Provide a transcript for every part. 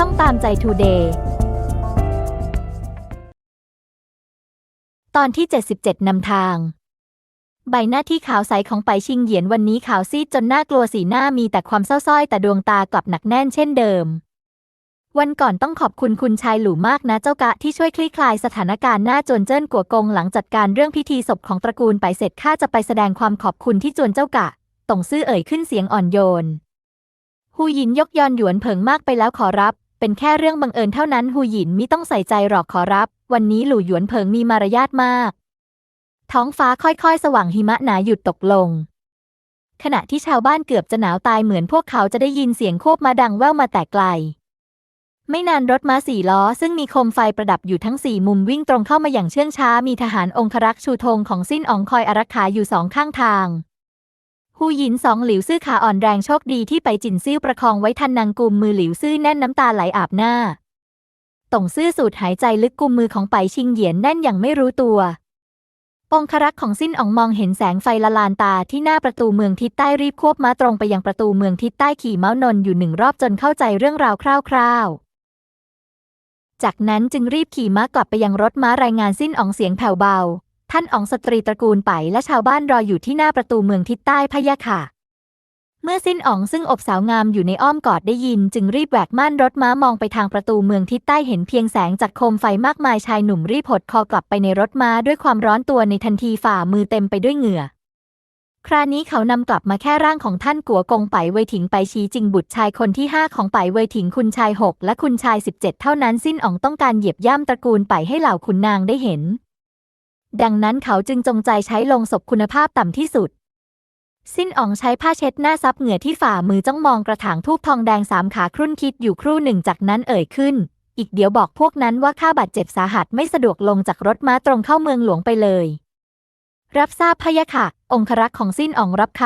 ช่องตามใจทูเดย์ตอนที่ 77นำทาง ใบหน้าที่ขาวใสของไปชิงเหยียนวันนี้ขาวซีดจนน่ากลัวสีหน้ามีแต่ความเศร้าส้อยแต่ดวงตากลับหนักแน่นเช่นเดิม วันก่อนต้องขอบคุณคุณชายหลู่มากนะเจ้ากะที่ช่วยคลี่คลายสถานการณ์หน้าจวนเจิ้นกัวกงหลังจัดการเรื่องพิธีศพของตระกูลไปเสร็จข้าจะไปแสดงความขอบคุณที่จวนเจ้ากะต่งซื่อเอ่ยขึ้นเสียงอ่อนโยนฮูหยินยกยอนหยวนเผิงมากไปแล้วขอรับ เป็นแค่เรื่องบังเอิญเท่านั้นฮูหยินมิต้องใส่ใจหรอกขอรับ วันนี้หลู่หยวนเผิงมีมารยาทมาก ท้องฟ้าค่อยๆ สว่างหิมะหนาหยุดตกลง ขณะที่ชาวบ้านเกือบจะหนาวตายเหมือนพวกเขาจะได้ยินเสียงโคบมาดังแว่วมาแต่ไกล ไม่นานรถม้าสี่ล้อ ซึ่งมีโคมไฟประดับอยู่ทั้งสี่มุมวิ่งตรงเข้ามาอย่างเชื่องช้ามีทหารองครักษ์ชูธงของสิ้นอ๋องคอยอารักขาอยู่สองข้างทาง ฮูหยินสองหลิวซื่อขาอ่อนแรงโชคดีที่ไปจินซิ่วประคองไว้ทันนางกุมมือหลิวซื่อแน่นน้ำตาไหลอาบหน้าต่งซื่อสูดหายใจลึกกุมมือของไปชิงเหยียนแน่นอย่างไม่รู้ตัวองครักษ์ของสิ้นอองมองเห็นแสงไฟละลานตาที่หน้าประตูเมืองทิศใต้รีบควบม้าตรงไปยังประตูเมืองทิศใต้ขี่เมาส์นนอยู่หนึ่งรอบจนเข้าใจเรื่องราวคร่าวๆ จากนั้นจึงรีบขี่ม้ากลับไปยังรถม้ารายงานสิ้นอองเสียงแผ่วเบา ท่านอ๋องสตรีตระกูลไปและชาวบ้านรออยู่ที่หน้าประตูเมืองทิศใต้พะยะค่ะ เมื่อสิ้นอ๋องซึ่งอบสาวงามอยู่ในอ้อมกอดได้ยิน จึงรีบแหวกม่านรถม้ามองไปทางประตูเมืองทิศใต้เห็นเพียงแสงจากโคมไฟมากมายชายหนุ่มรีบหดคอกลับไปในรถม้าด้วยความร้อนตัวในทันทีฝ่ามือเต็มไปด้วยเหงื่อครานี้เขานำกลับมาแค่ร่างของท่านกัวกงไปเวยถิงไปชี้จริงบุตรชายคนที่ห้าของไปเวยถิงคุณชายหกและคุณชายสิบเจ็ดเท่านั้นสิ้นอ๋องต้องการเหยียบย่ำตระกูลไปให้เหล่าขุนนางได้เห็น ดังนั้นเขาจึงจงใจใช้ลงศพคุณภาพต่ำที่สุด สิ้นอ๋องใช้ผ้าเช็ดหน้าซับเหงื่อที่ฝ่ามือจ้องมองกระถางทูบทองแดงสามขาครุ่นคิดอยู่ครู่หนึ่งจากนั้นเอ่ยขึ้น อีกเดี๋ยวบอกพวกนั้นว่าข้าบาดเจ็บสาหัสไม่สะดวกลงจากรถม้าตรงเข้าเมืองหลวงไปเลย รับทราบพะยะค่ะ องครักษ์ของสิ้นอ๋องรับค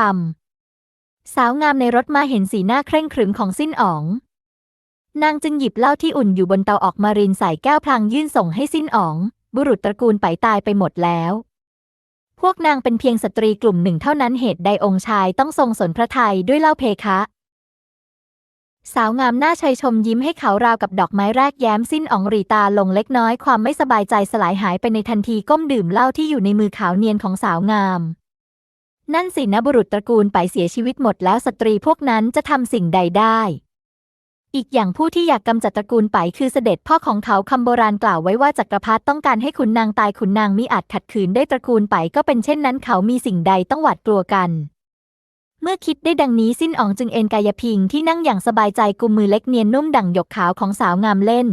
ำสาวงามในรถม้าเห็นสีหน้าเคร่งขรึมของสิ้นอ๋องนางจึงหยิบเหล้าที่อุ่นอยู่บนเตาออกมารินใส่แก้วพลางยื่นส่งให้สิ้นอ๋อง บุรุษตระกูลไปตายไปหมดแล้ว พวกนางเป็นเพียงสตรีกลุ่มหนึ่งเท่านั้นเหตุใดองค์ชายต้องทรงสนพระทัยด้วยเล้าเพคะ สาวงามหน้าชัยชมยิ้มให้เขาราวกับดอกไม้แรกแย้มสิ้นอองรีตาลงเล็กน้อยความไม่สบายใจสลายหายไปในทันทีก้มดื่มเหล้าที่อยู่ในมือขาวเนียนของสาวงามนั่นสินะบุรุษตระกูลไปเสียชีวิตหมดแล้วสตรีพวกนั้นจะทำสิ่งใดได้ อีกอย่างผู้ที่อยากกำจัดตระกูลไปคือเสด็จพ่อของเขาคำโบราณกล่าวไว้ว่าจักรพรรดิต้องการให้ขุนนางตายขุนนางมิอาจขัดขืนได้ตระกูลไปก็เป็นเช่นนั้นเขามีสิ่งใดต้องหวาดกลัวกัน เมื่อคิดได้ดังนี้สิ้นอ๋องจึงเอนกายพิงที่นั่งอย่างสบายใจกุมมือเล็กเนียนนุ่มดั่งหยกขาวของสาวงามเล่น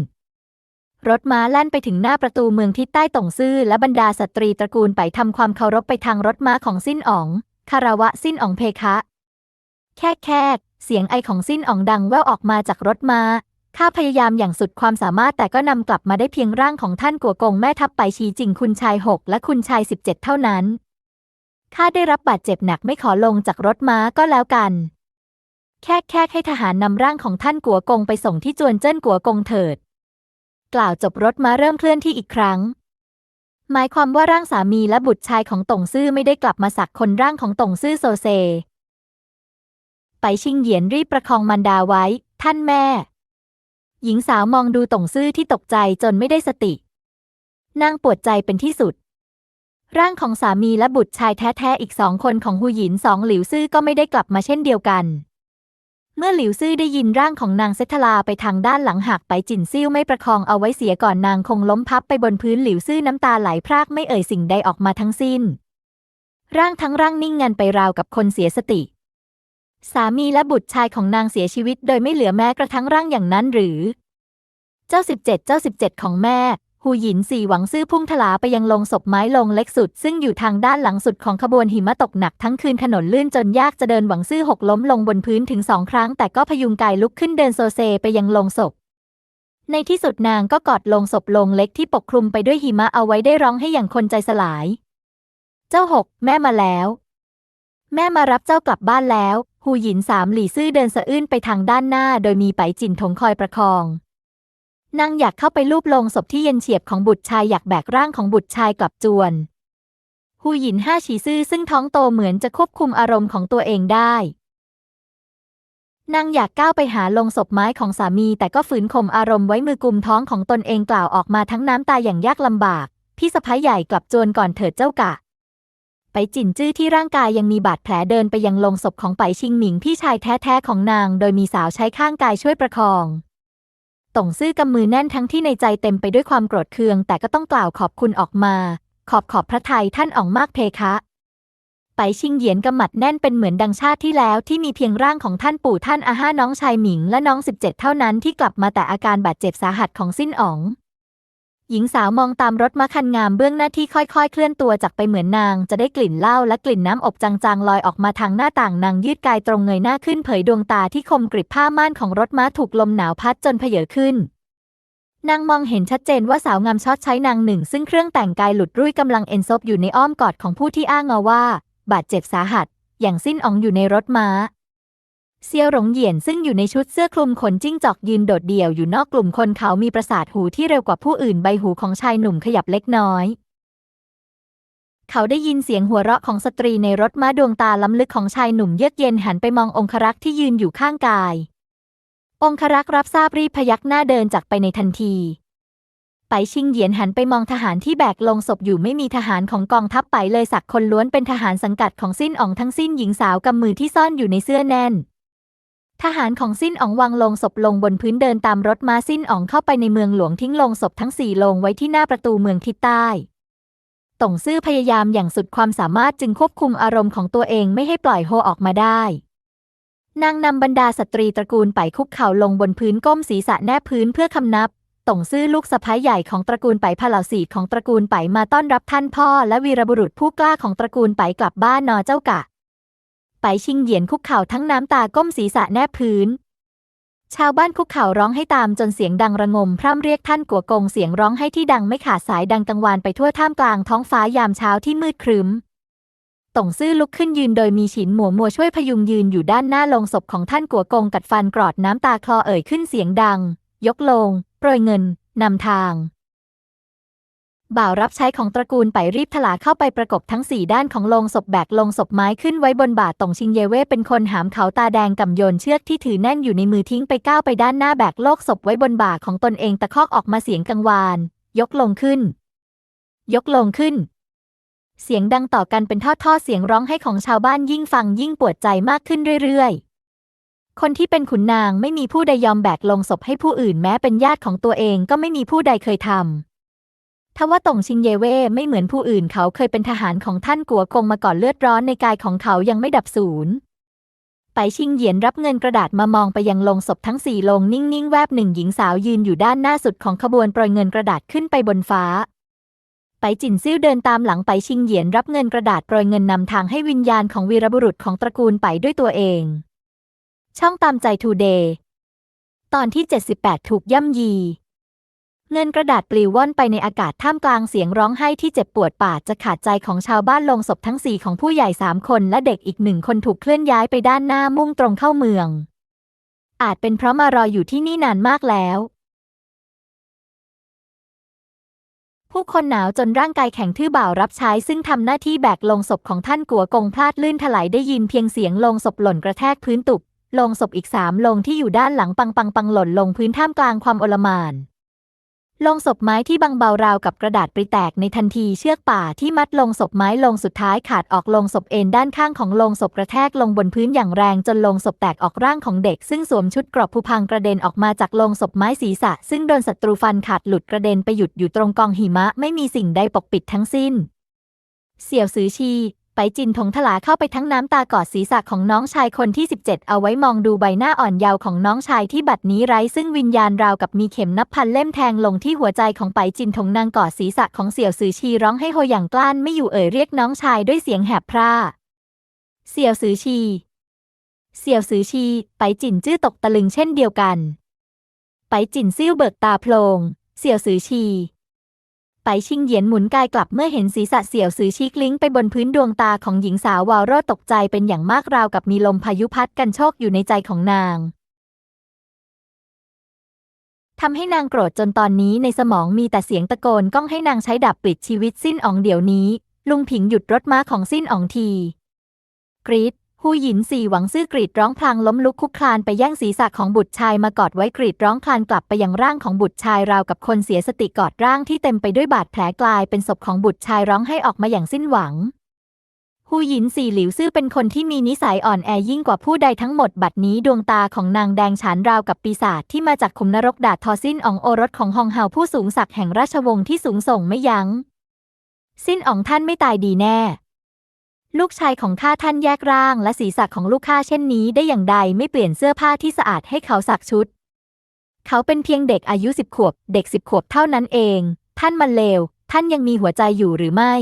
รถม้าแล่นไปถึงหน้าประตูเมืองทิศใต้ต่งซื่อและบรรดาสตรีตระกูลไปทำความเคารพไปทางรถม้าของสิ้นอ๋องคารวะสิ้นอ๋องเพคะ แค่แค่เสียงไอของสิ้นอ๋องดังแว่วออกมาจากรถม้าข้าพยายามอย่างสุดความสามารถแต่ก็นำกลับมาได้เพียงร่างของท่านกัวกงแม่ทัพไปชีจริงคุณชายหกและคุณชายสิบเจ็ดเท่านั้น ข้าได้รับบาดเจ็บหนักไม่ขอลงจากรถม้าก็แล้วกัน แค่แค่ให้ทหารนำร่างของท่านกัวกงไปส่งที่จวนเจิ้นกัวกงเถิด กล่าวจบรถม้าเริ่มเคลื่อนที่อีกครั้ง หมายความว่าร่างสามีและบุตรชายของต่งซื่อไม่ได้กลับมาสักคนร่างของต่งซื่อโซเซ ชิงเหยียนรีบประคองมันดาไว้ ท่านแม่ หญิงสาวมองดูต่งซื่อที่ตกใจจนไม่ได้สติ นางปวดใจเป็นที่สุด ร่างของสามีและบุตรชายแท้ๆอีกสองคนของหูหยินสองหลิวซื่อก็ไม่ได้กลับมาเช่นเดียวกัน เมื่อหลิวซื่อได้ยินร่างของนางเซทลาไปทางด้านหลังหักไปจินซิ่วไม่ประคองเอาไว้เสียก่อนนางคงล้มพับไปบนพื้นหลิวซื่อน้ำตาไหลพรากไม่เอ่ยสิ่งใดออกมาทั้งสิ้นร่างทั้งร่างนิ่งงันไปราวกับคนเสียสติ สามีและบุตรชายของนางเสียชีวิต โดยไม่เหลือแม้กระทั่งร่างอย่างนั้นหรือ เจ้าสิบเจ็ดเจ้าสิบเจ็ดของแม่หูหยินสี่หวังซื่อพุ่งทลาไปยังลงศพไม้ลงเล็กสุด ซึ่งอยู่ทางด้านหลังสุดของขบวนหิมะตกหนักทั้งคืนถนนลื่นจนยากจะเดินหวังซื่อหกล้มลงบนพื้นถึงสองครั้ง แต่ก็พยุงกายลุกขึ้นเดินโซเซไปยังลงศพ ในที่สุดนางก็กอดลงศพลงเล็กที่ปกคลุมไปด้วยหิมะเอาไว้ได้ร้องให้อย่างคนใจสลาย เจ้าหกแม่มาแล้ว แม่มารับเจ้ากลับบ้านแล้ว หูหยินสามหลี่ซื่อเดินสะอื้นไปทางด้านหน้า โดยมีไปจินถงคอยประคองนางอยากเข้าไปลูบลงศพที่เย็นเฉียบของบุตรชายอยากแบกร่างของบุตรชายกลับจวนหูหยินห้าฉีซื่อซึ่งท้องโตเหมือนจะควบคุมอารมณ์ของตัวเองได้นางอยากก้าวไปหาลงศพไม้ของสามี แต่ก็ฝืนข่มอารมณ์ไว้มือกุมท้องของตนเองกล่าวออกมาทั้งน้ำตาอย่างยากลำบาก พี่สะพ้ายใหญ่กลับจวนก่อนเถิดเจ้ากะ ไปจินจื้อที่ร่างกายยังมีบาดแผลเดินไปยังลงศพของไปชิงหมิงพี่ชายแท้ๆของนาง โดยมีสาวใช้ข้างกายช่วยประคองต่งซื่อกำมือแน่นทั้งที่ในใจเต็มไปด้วยความโกรธเคือง แต่ก็ต้องกล่าวขอบคุณออกมา ขอบขอบพระทัยท่านอ๋องมากเพคะ ไปชิงเหยียนกำหมัดแน่นเป็นเหมือนดังชาติที่แล้วที่มีเพียงร่างของท่านปู่ท่านอาห้าน้องชายหมิงและน้องสิบเจ็ดเท่านั้นที่กลับมาแต่อาการบาดเจ็บสาหัสของสิ้นอ๋อง หญิงสาวมองตามรถม้าคันงามเบื้องหน้าที่ค่อยๆ เคลื่อนตัวจากไปเหมือนนาง จะได้กลิ่นเหล้าและกลิ่นน้ำอบจางๆ ลอยออกมาทางหน้าต่างนางยืดกายตรงเงยหน้าขึ้นเผยดวงตาที่คมกริบผ้าม่านของรถม้าถูกลมหนาวพัดจนเพเยอขึ้น นางมองเห็นชัดเจนว่าสาวงามชอดใช้นางหนึ่ง ซึ่งเครื่องแต่งกายหลุดรุ่ยกำลังเอ็นซบอยู่ในอ้อมกอดของผู้ที่อ้างเอาว่า บาดเจ็บสาหัส อย่างสิ้นอองอยู่ในรถม้า เซียวหลงเหยียนซึ่งอยู่ในชุดเสื้อคลุมขนจิ้งจอกยืนโดดเดี่ยวอยู่นอกกลุ่มคนเขามีประสาทหูที่เร็วกว่าผู้อื่นใบหูของชายหนุ่มขยับเล็กน้อย เขาได้ยินเสียงหัวเราะของสตรีในรถม้าดวงตาล้ำลึกของชายหนุ่มเยือกเย็นหันไปมององครักษ์ที่ยืนอยู่ข้างกาย องครักษ์รับทราบรีบพยักหน้าเดินจากไปในทันที ไปชิงเหยียนหันไปมองทหารที่แบกลงศพอยู่ไม่มีทหารของกองทัพไปเลยสักคนล้วนเป็นทหารสังกัดของสิ้นอ๋องทั้งสิ้นหญิงสาวกำมือที่ซ่อนอยู่ในเสื้อแน่น ทหารของสิ้นอ๋องวางลงศพลงบนพื้นเดินตามรถม้าสิ้นอ๋องเข้าไปในเมืองหลวงทิ้งลงศพทั้งสี่ลงไว้ที่หน้าประตูเมืองทิศใต้ต่งซื่อพยายามอย่างสุดความสามารถจึงควบคุมอารมณ์ของตัวเองไม่ให้ปล่อยโฮออกมาได้ นางนำบรรดาสตรีตระกูลไปคุกเข่าลงบนพื้นก้มศีรษะแนบพื้นเพื่อคำนับต่งซื่อลูกสะพ้ายใหญ่ของตระกูลไปพะเหล่าสีของตระกูลไปมาต้อนรับท่านพ่อและวีรบุรุษผู้กล้าของตระกูลไปกลับบ้านนอเจ้ากะ ไปชิงเหยียนคุกเข่าทั้งน้ำตาก้มศีรษะแนบพื้น ชาวบ้านคุกเข่าร้องให้ตามจนเสียงดังระงม พร่ำเรียกท่านกัวกงเสียงร้องให้ที่ดังไม่ขาดสายดังกังวานไปทั่วท่ามกลางท้องฟ้ายามเช้าที่มืดครึ้มต่งซื่อลุกขึ้นยืนโดยมีฉินหมัวมัวช่วยพยุงยืนอยู่ด้านหน้าลงศพของท่านกัวกงกัดฟันกรอดน้ำตาคลอเอ่ยขึ้นเสียงดัง ยกลงโปรยเงินนำทาง บ่าวรับใช้ของตระกูลไปรีบถลาเข้าไปประกบทั้งสี่ด้านของโลงศพแบกโลงศพไม้ขึ้นไว้บนบ่าตงชิงเยเว่เป็นคนหามเขาตาแดงกำโยนเชือกที่ถือแน่นอยู่ในมือทิ้งไปก้าวไปด้านหน้าแบกโลกศพไว้บนบ่าของตนเองตะคอกออกมาเสียงกังวาน ยกลงขึ้น ยกลงขึ้น เสียงดังต่อกันเป็นทอดทอดเสียงร้องให้ของชาวบ้านยิ่งฟังยิ่งปวดใจมากขึ้นเรื่อยๆคนที่เป็นขุนนางไม่มีผู้ใดยอมแบกลงศพให้ผู้อื่นแม้เป็นญาติของตัวเองก็ไม่มีผู้ใดเคยทำ ทว่าตงชิงเยเว่ไม่เหมือนผู้อื่นเขาเคยเป็นทหารของท่านกัวกงมาก่อนเลือดร้อนในกายของเขายังไม่ดับสูญไปชิงเหยียนรับเงินกระดาษมามองไปยังโลงศพทั้งสี่โลงนิ่งๆแวบหนึ่งหญิงสาวยืนอยู่ด้านหน้าสุดของขบวนโปรยเงินกระดาษขึ้นไปบนฟ้า ไปจินซิ่วเดินตามหลังไปชิงเหยียนรับเงินกระดาษโปรยเงินนำทางให้วิญญาณของวีรบุรุษของตระกูลไปด้วยตัวเอง ช่องตามใจทูเดย์ตอนที่ 78 ถูกย่ำยี เงินกระดาษปลิวว่อนไปในอากาศท่ามกลางเสียงร้องไห้ที่เจ็บปวดปาดจะขาดใจของชาวบ้านลงศพทั้งสี่ของผู้ใหญ่สามคนและเด็กอีกหนึ่งคนถูกเคลื่อนย้ายไปด้านหน้ามุ่งตรงเข้าเมือง อาจเป็นเพราะมารออยู่ที่นี่นานมากแล้ว ผู้คนหนาวจนร่างกายแข็งทื่อบ่าวรับใช้ซึ่งทำหน้าที่แบกลงศพของท่านกัวกงพลาดลื่นถลายได้ยินเพียงเสียงลงศพหล่นกระแทกพื้นตุบลงศพอีกสามลงที่อยู่ด้านหลังปังปังปังหล่นลงพื้นท่ามกลางความโอลมาน ลงศพไม้ที่บางเบาราวกับกระดาษปริแตกในทันทีเชือกป่าที่มัดลงศพไม้ลงสุดท้ายขาดออกลงศพเอ็นด้านข้างของลงศพกระแทกลงบนพื้นอย่างแรงจนลงศพแตกออกร่างของเด็ก ซึ่งสวมชุดกรอบผู้พังกระเด็นออกมาจากลงศพไม้ศีรษะ ซึ่งโดนศัตรูฟันขาดหลุดกระเด็นไปหยุดอยู่ตรงกองหิมะไม่มีสิ่งใดปกปิดทั้งสิ้น เสี่ยวซือชี ไปจินทงถลาเข้าไปทั้งน้ำตากอดศีรษะของน้องชายคนที่ 17 เอาไว้มองดูใบหน้าอ่อนเยาว์ของน้องชายที่บัดนี้ไร้ซึ่งวิญญาณราวกับมีเข็มนับพันเล่มแทงลงที่หัวใจของไปจินทงนางกอดศีรษะของเสี่ยวซือชีร้องให้โฮอย่างกลั้นไม่อยู่เอ่ยเรียกน้องชายด้วยเสียงแหบพร่า เสี่ยวซือชี เสี่ยวซือชี ไปจินจื้อตกตะลึงเช่นเดียวกัน ไปจินซิ่วเบิกตาโพลง เสี่ยวซือชี ไปชิงเหยียนหมุนกายกลับเมื่อเห็นศีรษะเสี่ยวซือชีกลิ้งไปบนพื้นดวงตาของหญิงสาววาวโรดตกใจเป็นอย่างมากราวกับมีลมพายุพัดกันโชกอยู่ในใจของนางทำให้นางโกรธจนตอนนี้ในสมองมีแต่เสียงตะโกนก้องให้นางใช้ดาบปลิดชีวิตสิ้นอ๋องเดี๋ยวนี้ ลุงผิงหยุดรถม้าของสิ้นอ๋องที กรีด หูหยินสี่หวังซื่อกรีดร้องพลางล้มลุกคุกคลานไปแย่งศีรษะของบุตรชายมากอดไว้กรีดร้องคลานกลับไปยังร่างของบุตรชายราวกับคนเสียสติกอดร่างที่เต็มไปด้วยบาดแผลกลายเป็นศพของบุตรชายร้องให้ออกมาอย่างสิ้นหวังหูหยินสี่หลิวซื่อเป็นคนที่มีนิสัยอ่อนแอยิ่งกว่าผู้ใดทั้งหมดบัดนี้ดวงตาของนางแดงฉานราวกับปีศาจที่มาจากขุมนรกดาดทอสิ้นอองโอรสของฮองเฮาผู้สูงศักดิ์แห่งราชวงศ์ที่สูงส่งไม่ยัง้งสิ้นอองท่านไม่ตายดีแน่ ลูกชายของข้าท่านแยกร่างและศีรษะของลูกข้าเช่นนี้ได้อย่างใดไม่เปลี่ยนเสื้อผ้าที่สะอาดให้เขาสักชุด เขาเป็นเพียงเด็กอายุสิบขวบ เด็กสิบขวบเท่านั้นเอง ท่านมันเลว ท่านยังมีหัวใจอยู่หรือไม่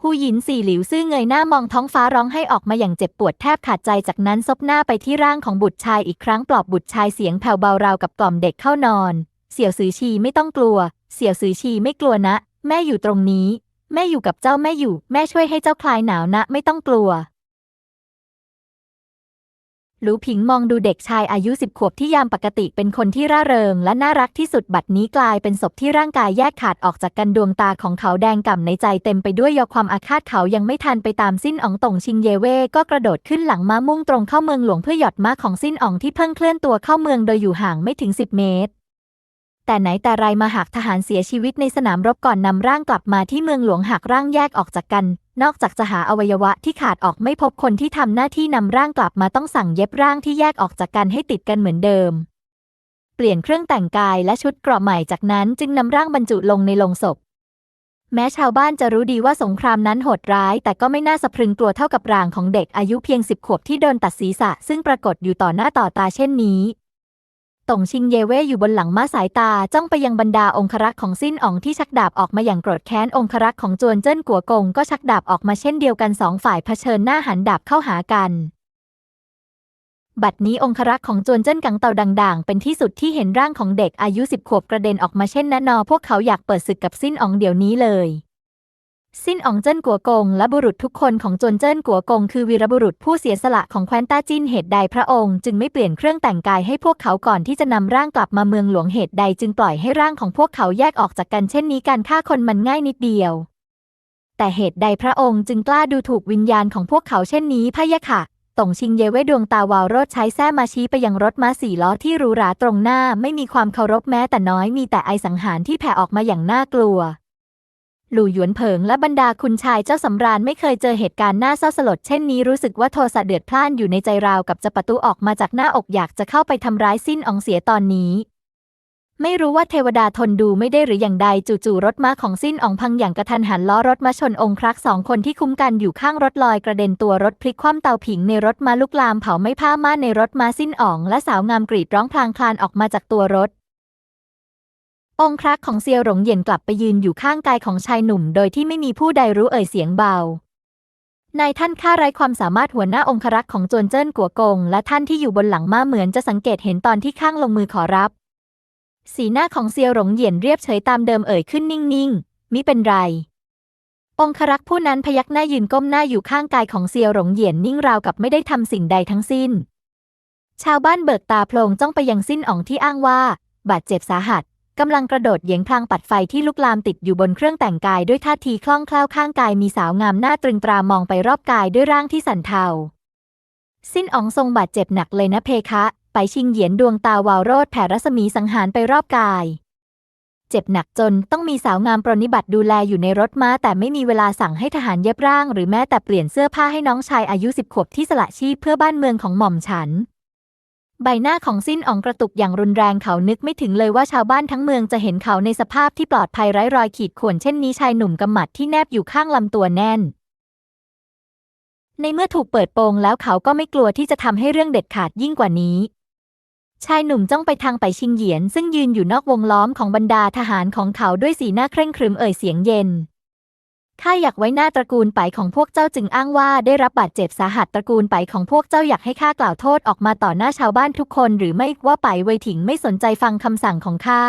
ฮูหยินสี่หลิวซื่อเงยหน้ามองท้องฟ้าร้องให้ออกมาอย่างเจ็บปวดแทบขาดใจจากนั้นซบหน้าไปที่ร่างของบุตรชายอีกครั้งปลอบบุตรชายเสียงแผ่วเบาราวกับกล่อมเด็กเข้านอน เสี่ยวซือชีไม่ต้องกลัว เสี่ยวซือชีไม่กลัวนะ แม่อยู่ตรงนี้ แม่อยู่กับเจ้าแม่อยู่ แม่ช่วยให้เจ้าคลายหนาวนะ ไม่ต้องกลัว หลูผิงมองดูเด็กชายอายุสิบขวบที่ยามปกติเป็นคนที่ร่าเริง และน่ารักที่สุดบัดนี้กลายเป็นศพที่ร่างกายแยกขาดออกจากกันดวงตาของเขาแดงก่ำในใจเต็มไปด้วยยอความอาฆาตเขายังไม่ทันไปตามสิ้นอ๋องตงชิงเยเว่ก็กระโดดขึ้นหลังม้ามุ่งตรงเข้าเมืองหลวงเพื่อหยอดม้าของสิ้นอ๋องที่เพิ่งเคลื่อนตัวเข้าเมืองโดยอยู่ห่างไม่ถึงสิบเมตร แต่ไหนแต่ไรมาหากทหารเสียชีวิตในสนามรบก่อนนำร่างกลับมาที่เมืองหลวงหากร่างแยกออกจากกัน นอกจากจะหาอวัยวะที่ขาดออกไม่พบคนที่ทำหน้าที่นำร่างกลับมาต้องสั่งเย็บร่างที่แยกออกจากกันให้ติดกันเหมือนเดิม เปลี่ยนเครื่องแต่งกายและชุดเกราะใหม่จากนั้นจึงนำร่างบรรจุลงในโลงศพ แม้ชาวบ้านจะรู้ดีว่าสงครามนั้นโหดร้าย แต่ก็ไม่น่าสะพรึงกลัวเท่ากับร่างของเด็กอายุเพียงสิบขวบที่โดนตัดศีรษะ ซึ่งปรากฏอยู่ต่อหน้าต่อตาเช่นนี้ ต่งชิงเยเว่อยู่บนหลังม้าสายตาจ้องไปยังบรรดาองครักษ์ของสิ้นอ๋องที่ชักดาบออกมาอย่างโกรธแค้นองครักษ์ของจวนเจิ้นกัวกงก็ชักดาบออกมาเช่นเดียวกันสองฝ่ายเผชิญหน้าหันดาบเข้าหากันบัดนี้องครักษ์ของจวนเจิ้นกังเต่าด่างๆ เป็นที่สุดที่เห็นร่างของเด็กอายุสิบขวบกระเด็นออกมาเช่นนั้นนอพวกเขาอยากเปิดศึกกับสิ้นอ๋องเดี๋ยวนี้เลย สิ้นอองเจิ้นกัวกงและบุรุษทุกคนของจวนเจิ้นกัวกงคือวีรบุรุษผู้เสียสละของแคว้นต้าจินเหตุใดพระองค์จึงไม่เปลี่ยนเครื่องแต่งกายให้พวกเขาก่อนที่จะนำร่างกลับมาเมืองหลวงเหตุใดจึงปล่อยให้ร่างของพวกเขาแยกออกจากกันเช่นนี้การฆ่าคนมันง่ายนิดเดียว แต่เหตุใดพระองค์จึงกล้าดูถูกวิญญาณของพวกเขาเช่นนี้พะยะค่ะต่งชิงเยเว่ดวงตาวาวโรดใช้แส้มาชี้ไปยังรถม้าสี่ล้อที่หรูหราตรงหน้า ไม่มีความเคารพแม้แต่น้อยมีแต่ไอสังหารที่แผ่ออกมาอย่างน่ากลัว หลู่หยวนเผิงและบรรดาคุณชายเจ้าสำราญไม่เคยเจอเหตุการณ์น่าเศร้าสลดเช่นนี้รู้สึกว่าโทสะเดือดพล่านอยู่ในใจราวกับจะประตูออกมาจากหน้าอกอยากจะเข้าไปทำร้ายสิ้นอองเสียตอนนี้ ไม่รู้ว่าเทวดาทนดูไม่ได้หรืออย่างใดจู่ๆรถม้าของสิ้นอองพังอย่างกระทันหันล้อรถมาชนองครักษ์สองคนที่คุ้มกันอยู่ข้างรถลอยกระเด็นตัวรถพลิกคว่ำเตาผิงในรถมาลุกลามเผาไม่ผ้าม่านในรถมาสิ้นออง และสาวงามกรีดร้องพลางคลานออกมาจากตัวรถ องครักษ์ของเซียวหลงเหยียนกลับไปยืนอยู่ข้างกายของชายหนุ่ม โดยที่ไม่มีผู้ใดรู้เอ่ยเสียงเบานายท่านข้าไร้ความสามารถหัวหน้าองครักษ์ของจวนเจิ้นกัวกง และท่านที่อยู่บนหลังม้าเหมือนจะสังเกตเห็นตอนที่ข้างลงมือขอรับ สีหน้าของเซียวหลงเหยียนเรียบเฉยตามเดิมเอ่ยขึ้นนิ่งๆ มิเป็นไร องครักษ์ผู้นั้นพยักหน้ายืนก้มหน้าอยู่ข้างกายของเซียวหลงเหยียนนิ่งราวกับไม่ได้ทำสิ่งใดทั้งสิ้น ชาวบ้านเบิกตาโพลงจ้องไปยังสิ้นอ๋องที่อ้างว่า บาดเจ็บสาหัส กำลังกระโดดเหยียงพลางปัดไฟที่ลุกลามติดอยู่บนเครื่องแต่งกายด้วยท่าทีคล่องแคล่วข้างกายมีสาวงามหน้าตรึงตรามองไปรอบกายด้วยร่างที่สั่นเทา สิ้นอองทรงบาดเจ็บหนักเลยนะเพคะ ไปชิงเหยียนดวงตาวาวโรดแผ่รัศมีสังหารไปรอบกาย เจ็บหนักจนต้องมีสาวงามปรนิบัติดูแลอยู่ในรถม้า แต่ไม่มีเวลาสั่งให้ทหารเย็บร่าง หรือแม้แต่เปลี่ยนเสื้อผ้าให้น้องชายอายุสิบขวบที่สละชีพเพื่อบ้านเมืองของหม่อมฉัน ใบหน้าของสิ้นอ๋องกระตุกอย่างรุนแรงเขานึกไม่ถึงเลยว่าชาวบ้านทั้งเมืองจะเห็นเขาในสภาพที่ปลอดภัยไร้รอยขีดข่วนเช่นนี้ชายหนุ่มกำหมัดที่แนบอยู่ข้างลำตัวแน่น ในเมื่อถูกเปิดโปงแล้วเขาก็ไม่กลัวที่จะทำให้เรื่องเด็ดขาดยิ่งกว่านี้ ชายหนุ่มจ้องไปทางไปชิงเหยียน ซึ่งยืนอยู่นอกวงล้อมของบรรดาทหารของเขาด้วยสีหน้าเคร่งครึมเอ่ยเสียงเย็น ข้าอยากไว้หน้าตระกูลไปของพวกเจ้าจึงอ้างว่าได้รับบาดเจ็บสาหัสตระกูลไปของพวกเจ้าอยากให้ข้ากล่าวโทษออกมาต่อหน้าชาวบ้านทุกคนหรือไม่ว่าไปเวถิงไม่สนใจฟังคำสั่งของข้า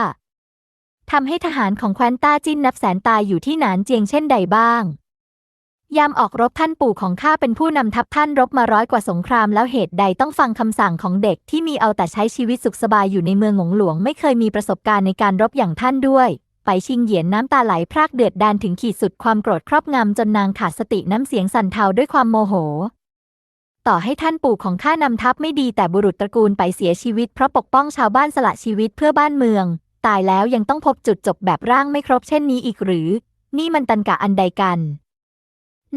ทำให้ทหารของแคว้นต้าจิ้นนับแสนตายอยู่ที่หนานเจียงเช่นใดบ้าง ยามออกรบท่านปู่ของข้าเป็นผู้นำทัพท่านรบมาร้อยกว่าสงครามแล้วเหตุใดต้องฟังคำสั่งของเด็กที่มีเอาแต่ใช้ชีวิตสุขสบายอยู่ในเมืองหงหลวง ไม่เคยมีประสบการณ์ในการรบอย่างท่านด้วย ไปชิงเหยียนน้ำตาไหลพรากเดือดดานถึงขีดสุดความโกรธครอบงำจนนางขาดสติน้ำเสียงสั่นเทาด้วยความโมโห ต่อให้ท่านปู่ของข้านำทัพไม่ดีแต่บุรุษตระกูลไปเสียชีวิตเพราะปกป้องชาวบ้านสละชีวิตเพื่อบ้านเมือง ตายแล้วยังต้องพบจุดจบแบบร่างไม่ครบเช่นนี้อีกหรือ นี่มันตันกะอันใดกัน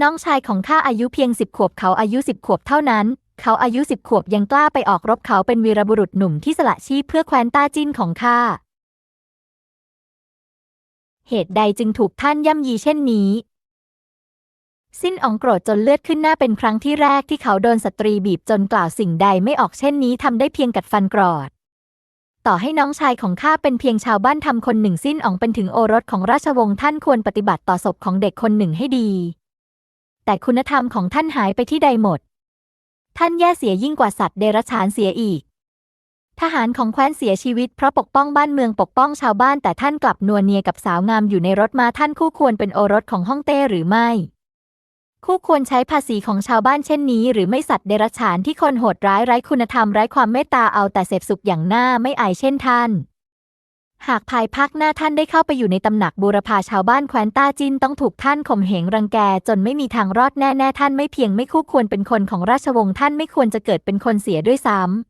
น้องชายของข้าอายุเพียงสิบขวบเขาอายุสิบขวบเท่านั้นเขาอายุสิบขวบยังกล้าไปออกรบเขาเป็นวีรบุรุษหนุ่มที่สละชีพเพื่อแคว้นต้าจิ้นของข้า เหตุใดจึงถูกท่านย่ำยีเช่นนี้ สิ้นอองโกรธจนเลือดขึ้นหน้าเป็นครั้งที่แรกที่เขาโดนสตรีบีบจนกล่าวสิ่งใดไม่ออกเช่นนี้ทำได้เพียงกัดฟันกรอด ต่อให้น้องชายของข้าเป็นเพียงชาวบ้านทำคนหนึ่งสิ้นอองเป็นถึงโอรสของราชวงศ์ท่านควรปฏิบัติต่อศพของเด็กคนหนึ่งให้ดี แต่คุณธรรมของท่านหายไปที่ใดหมด ท่านแย่เสียยิ่งกว่าสัตว์เดรัจฉานเสียอีก ทหารของแคว้นเสียชีวิตเพราะปกป้องบ้านเมืองปกป้องชาวบ้านแต่ท่านกลับนัวเนียกับสาวงามอยู่ในรถมาท่านคู่ควรเป็นโอรสของฮ่องเต้หรือไม่ คู่ควรใช้ภาษีของชาวบ้านเช่นนี้ หรือไม่สัตว์เดรัจฉานที่คนโหดร้ายไร้คุณธรรมไร้ความเมตตาเอาแต่เสพสุขอย่างหน้าไม่อายเช่นท่าน หากภายภาคหน้าท่านได้เข้าไปอยู่ในตำหนักบูรพาชาวบ้านแคว้นต้าจินต้องถูกท่านข่มเหงรังแกจนไม่มีทางรอดแน่ๆท่านไม่เพียงไม่คู่ควรเป็นคนของราชวงศ์ท่านไม่ควรจะเกิดเป็นคนเสียด้วยซ้ำ